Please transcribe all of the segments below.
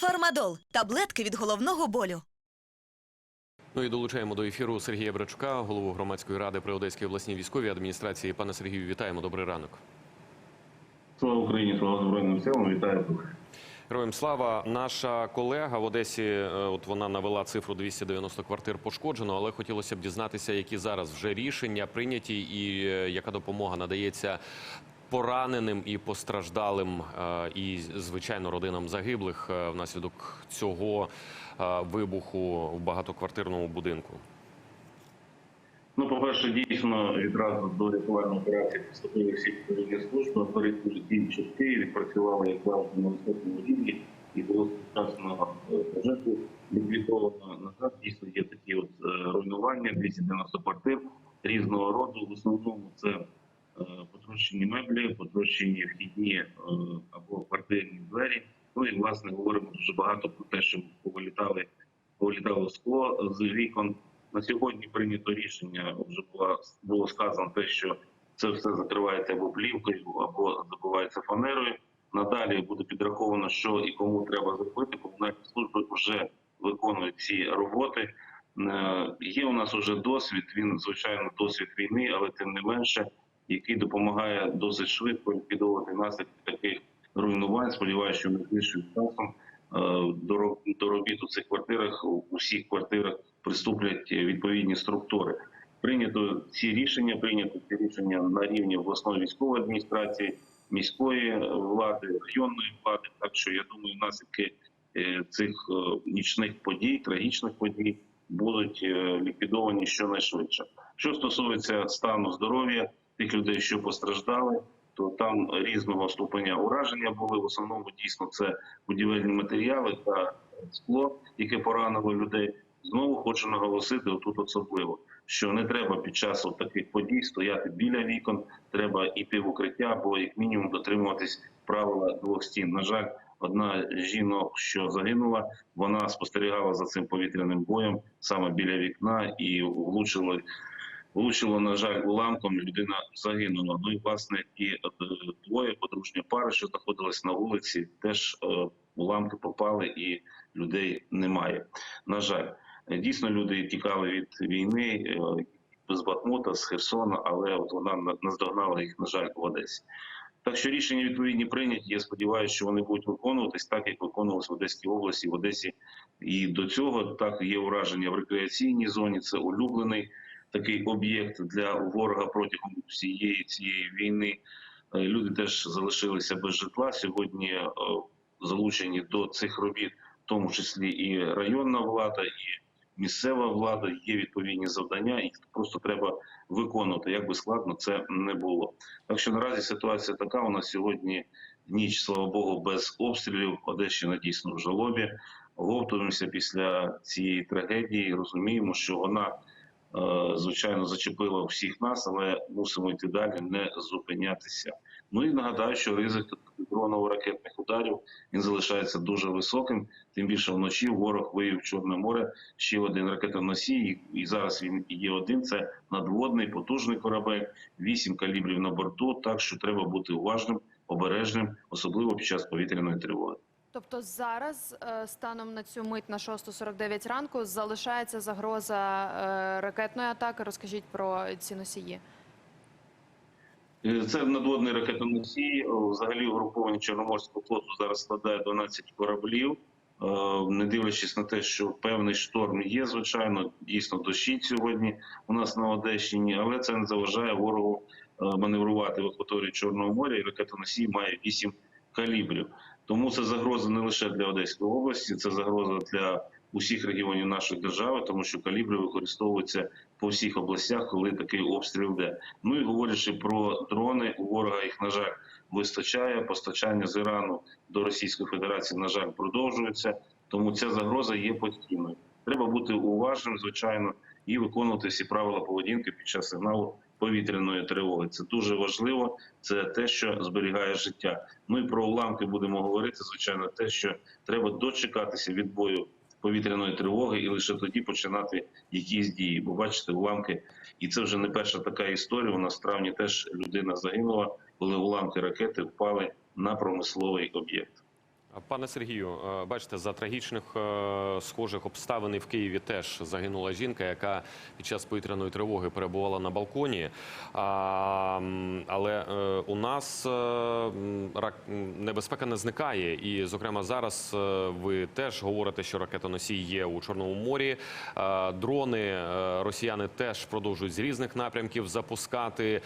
Фармадол таблетки від головного болю. Ну і долучаємо до ефіру Сергія Брачука, голову громадської ради при Одеській обласній військовій адміністрації. Пане Сергію, вітаємо. Добрий ранок. Слава Україні, слава Збройним силам, вітаю. Героям слава. Наша колега в Одесі, е, от вона навела цифру 290 квартир пошкоджено, але хотілося б дізнатися, які зараз вже рішення прийняті, і е, яка допомога надається пораненим і постраждалим, е, і звичайно родинам загиблих е, внаслідок цього е, вибуху в багатоквартирному будинку. Ну, по-перше, дійсно відразу до рятувальної операції поступили всі відповідні служби, оперативні дії чутки, відпрацювали як завжди на високому рівні, і було сучасно пожежу ліквідовано. На жаль, дійсно є такі от руйнування, 290 квартир різного роду. В основному це потрощені меблі, потрощені вхідні е, або квартирні двері. Ну і власне говоримо дуже багато про те, що повилітали, повилітало скло з вікон. На сьогодні прийнято рішення. Вже було, було сказано те, що це все закривається або плівкою, або забивається фанерою. Надалі буде підраховано, що і кому треба зробити. Комунальні служби вже виконують ці роботи. Е, Є у нас вже досвід. Він звичайно досвід війни, але тим не менше, який допомагає досить швидко ліквідовувати наслідки таких руйнувань. Сподіваюся, що найближчим часом е, до робіт у цих квартирах у всіх квартирах приступлять відповідні структури. Прийнято ці рішення, прийнято ці рішення на рівні обласної військової адміністрації, міської влади, районної влади. Так що я думаю, наслідки е, цих е, нічних подій, трагічних подій будуть ліквідовані щонайшвидше. Що стосується стану здоров'я тих людей, що постраждали, то там різного ступеня ураження були. В основному дійсно це будівельні матеріали та скло, яке поранило людей. Знову хочу наголосити отут особливо, що не треба під час таких подій стояти біля вікон, треба йти в укриття або як мінімум дотримуватись правила двох стін. На жаль, одна жінок, що загинула, вона спостерігала за цим повітряним боєм саме біля вікна і влучило, влучило, на жаль, уламком. Людина загинула. Ну і власне і е, двоє подружня пари, що знаходились на вулиці, теж е, уламки попали і людей немає. На жаль. Дійсно, люди тікали від війни е, з Бахмута, з Херсона, але от вона наздогнала їх, на жаль, в Одесі. Так що рішення відповідні прийняті. Я сподіваюся, що вони будуть виконуватись так, як виконувалися в Одеській області, в Одесі. І до цього так є ураження в рекреаційній зоні. Це улюблений такий об'єкт для ворога протягом всієї цієї війни. Е, Люди теж залишилися без житла. Сьогодні е, залучені до цих робіт, в тому числі і районна влада, і місцева влада, є відповідні завдання, їх просто треба виконувати. Як би складно це не було. Так що наразі ситуація така. У нас сьогодні ніч, слава Богу, без обстрілів. Одещина дійсно в жалобі. Говтуємося після цієї трагедії. Розуміємо, що вона звичайно зачепила всіх нас, але мусимо йти далі, не зупинятися. Ну і нагадаю, що ризик дроново-ракетних ударів він залишається дуже високим. Тим більше вночі ворог виявив Чорне море ще один ракетоносій, і зараз він є один. Це надводний потужний корабель, вісім калібрів на борту. Так що треба бути уважним, обережним, особливо під час повітряної тривоги. Тобто зараз е, станом на цю мить на 6.49 ранку залишається загроза е, ракетної атаки. Розкажіть про ці носії. Е, Це надводний ракетоносій. Взагалі угруповання Чорноморського флоту зараз складає 12 кораблів. Не дивлячись на те, що певний шторм є, звичайно, дійсно дощить сьогодні у нас на Одещині, але це не заважає ворогу маневрувати в акваторії Чорного моря. І ракетоносій має 8 калібрів. Тому це загроза не лише для Одеської області, це загроза для усіх регіонів нашої держави, тому що калібри використовуються по всіх областях, коли такий обстріл йде. Ну і говорячи про дрони, у ворога їх на жаль вистачає. Постачання з Ірану до Російської Федерації на жаль продовжується. Тому ця загроза є постійною. Треба бути уважним, звичайно, і виконувати всі правила поведінки під час сигналу повітряної тривоги. Це дуже важливо. Це те, що зберігає життя. І про уламки будемо говорити. Звичайно, те, що треба дочекатися відбою повітряної тривоги, і лише тоді починати якісь дії. Бо бачите, уламки, і це вже не перша така історія. У нас в травні теж людина загинула, коли уламки ракети впали на промисловий об'єкт. Пане Сергію, е, бачите, за трагічних е, схожих обставин в Києві теж загинула жінка, яка під час повітряної тривоги перебувала на балконі. Але е, у нас небезпека не зникає. І, зокрема, зараз ви теж говорите, що ракетоносій є у Чорному морі. Дрони росіяни теж продовжують з різних напрямків запускати.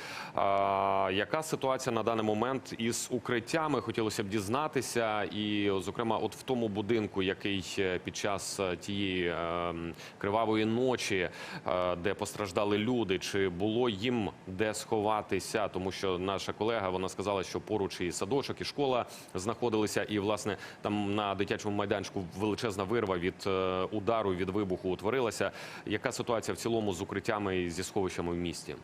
Яка ситуація на даний момент із укриттями? Хотілося б дізнатися. І, зокрема, от в тому будинку, який під час е, тієї е, кривавої ночі, е, де постраждали люди, чи було їм де сховатися? Тому що наша колега вона сказала, що поруч і садочок, і школа знаходилися, і власне там на дитячому майданчику величезна вирва від удару від вибуху утворилася. Яка ситуація в цілому з укриттями і зі сховищами в місті?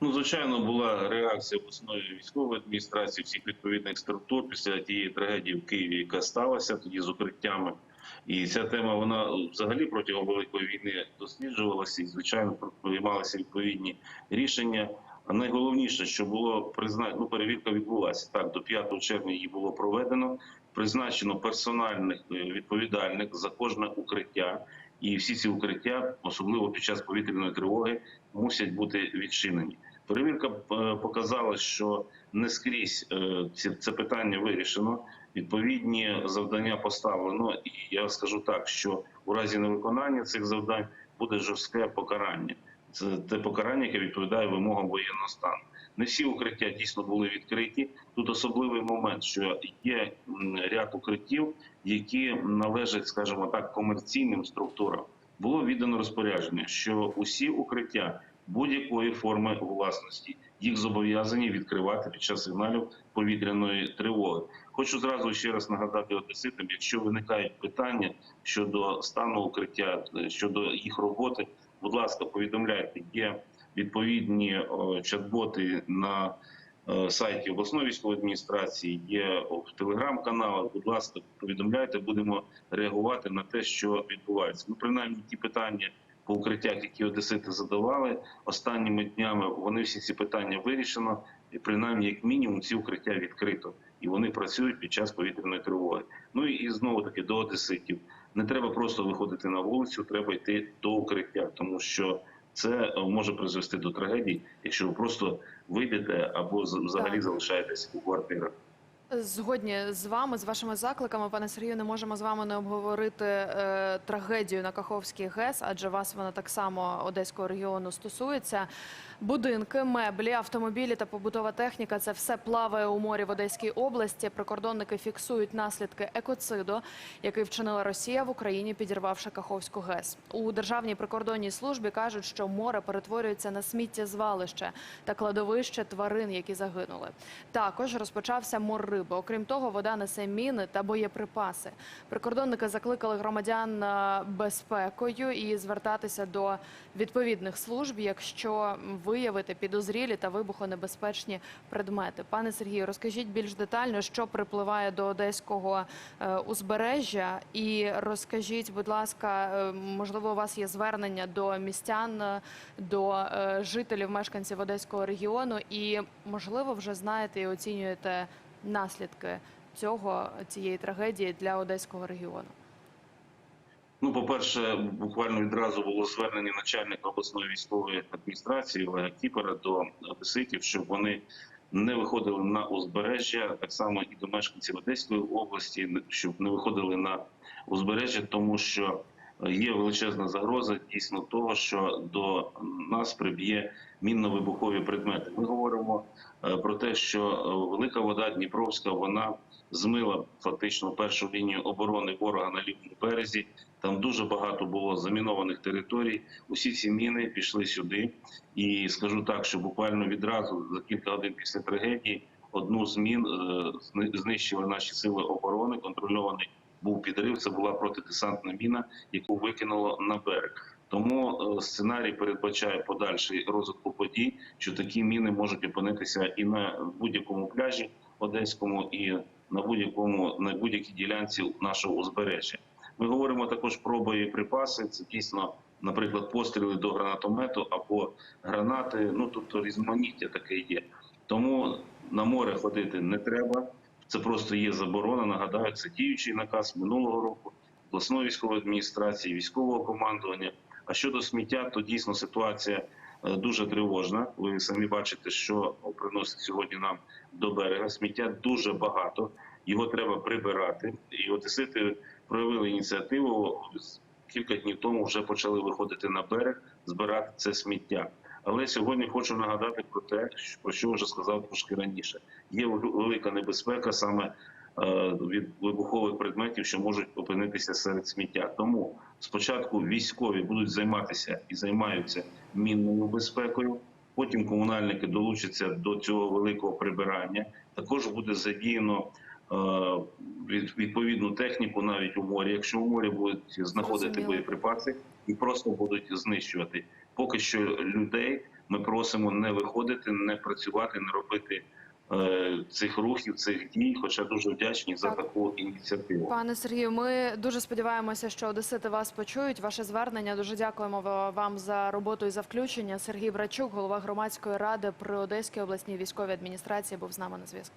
Ну, звичайно, була реакція обласної військової адміністрації всіх відповідних структур після тієї трагедії в Києві, яка сталася тоді з укриттями. І ця тема вона взагалі протягом великої війни досліджувалася і, звичайно, приймалися відповідні рішення. А найголовніше, що було призна... ну, перевірка відбулася так. До 5 червня її було проведено. Призначено персональних е, відповідальних за кожне укриття, і всі ці укриття, особливо під час повітряної тривоги, мусять бути відчинені. Перевірка е, показала, що не скрізь е, це питання вирішено. Відповідні завдання поставлено, і я скажу так, що у разі невиконання цих завдань буде жорстке покарання. Це те покарання, яке відповідає вимогам воєнного стану. Не всі укриття дійсно були відкриті. Тут особливий момент, що є ряд укриттів, які належать, скажімо так, комерційним структурам. Було віддано розпорядження, що усі укриття будь-якої форми власності їх зобов'язані відкривати під час сигналів повітряної тривоги. Хочу зразу ще раз нагадати одеситам, якщо виникають питання щодо стану укриття, е, щодо їх роботи, будь ласка, повідомляйте. Є відповідні чат-боти на е, сайті обласної військової адміністрації, є в телеграм-каналах. Будь ласка, повідомляйте, будемо реагувати на те, що відбувається. Ну, принаймні, ті питання по укриттях, які одесити задавали останніми днями, вони всі ці питання вирішено, і принаймні, як мінімум, ці укриття відкрито і вони працюють під час повітряної тривоги. Ну і знову таки до одеситів. Не треба просто виходити на вулицю, треба йти до укриття, тому що це е, може призвести до трагедії, якщо ви просто вийдете або взагалі залишаєтесь у квартирах. Згодні з вами, з вашими закликами, пане Сергію, не можемо з вами не обговорити е, трагедію на Каховській ГЕС, адже вас вона так само одеського регіону стосується. Будинки, меблі, автомобілі та побутова техніка це все плаває у морі в Одеській області. Прикордонники фіксують наслідки екоциду, який вчинила Росія в Україні, підірвавши Каховську ГЕС. У державній прикордонній службі кажуть, що море перетворюється на сміттєзвалище та кладовище тварин, які загинули. Також розпочався мор риби. Окрім того, вода несе міни та боєприпаси. Прикордонники закликали громадян е, безпекою і звертатися до відповідних служб, якщо виявити підозрілі та вибухонебезпечні предмети. Пане Сергію, розкажіть більш детально, що припливає до одеського е, узбережжя, і розкажіть, будь ласка, е, можливо, у вас є звернення до містян, до жителів, мешканців одеського регіону, і можливо, вже знаєте і оцінюєте наслідки цього цієї трагедії для одеського регіону. Ну, по-перше, буквально відразу було звернення начальника обласної військової адміністрації Олега Кіпера до одеситів, щоб вони не виходили на узбережжя, так само і до мешканців Одеської області, щоб не виходили на узбережжя, тому що є величезна загроза дійсно того, що до нас приб'є мінно-вибухові предмети. Ми говоримо е, про те, що е, велика вода Дніпровська вона змила фактично першу лінію оборони ворога на лівому березі. Там дуже багато було замінованих територій. Усі ці міни пішли сюди. І скажу так, що буквально відразу за кілька годин після трагедії одну з мін е, знищили наші сили оборони. Контрольований був підрив. Це була протидесантна міна, яку викинуло на берег. Тому е, сценарій передбачає подальший розвитку подій, що такі міни можуть опинитися і на будь-якому пляжі одеському, і на будь-якому на будь-якій ділянці нашого узбережжя. Ми говоримо також про боєприпаси. Це дійсно, наприклад, постріли до гранатомету або гранати. Ну тобто різноманіття таке є. Тому на море ходити не треба. Це просто є заборона. Нагадаю, це діючий наказ минулого року обласної військової адміністрації, військового командування. А щодо сміття, то дійсно ситуація е, дуже тривожна. Ви самі бачите, що приносить сьогодні нам до берега. Сміття дуже багато, його треба прибирати. І одесити проявили ініціативу. Кілька днів тому вже почали виходити на берег, збирати це сміття. Але сьогодні хочу нагадати про те, про що вже сказав трошки раніше. Є велика небезпека саме е, від вибухових предметів, що можуть опинитися серед сміття. Тому спочатку військові будуть займатися і займаються мінною безпекою. Потім комунальники долучаться до цього великого прибирання. Також буде задіяно е, відповідну техніку навіть у морі. Якщо у морі будуть знаходити боєприпаси і просто будуть знищувати. Поки що людей ми просимо не виходити, не працювати, не робити е, цих рухів, цих дій. Хоча дуже вдячні за таку ініціативу. Пане Сергію, ми дуже сподіваємося, що одесити вас почують. Ваше звернення. Дуже дякуємо вам за роботу і за включення. Сергій Брачук, голова громадської ради при Одеській обласній військовій адміністрації, був з нами на зв'язку.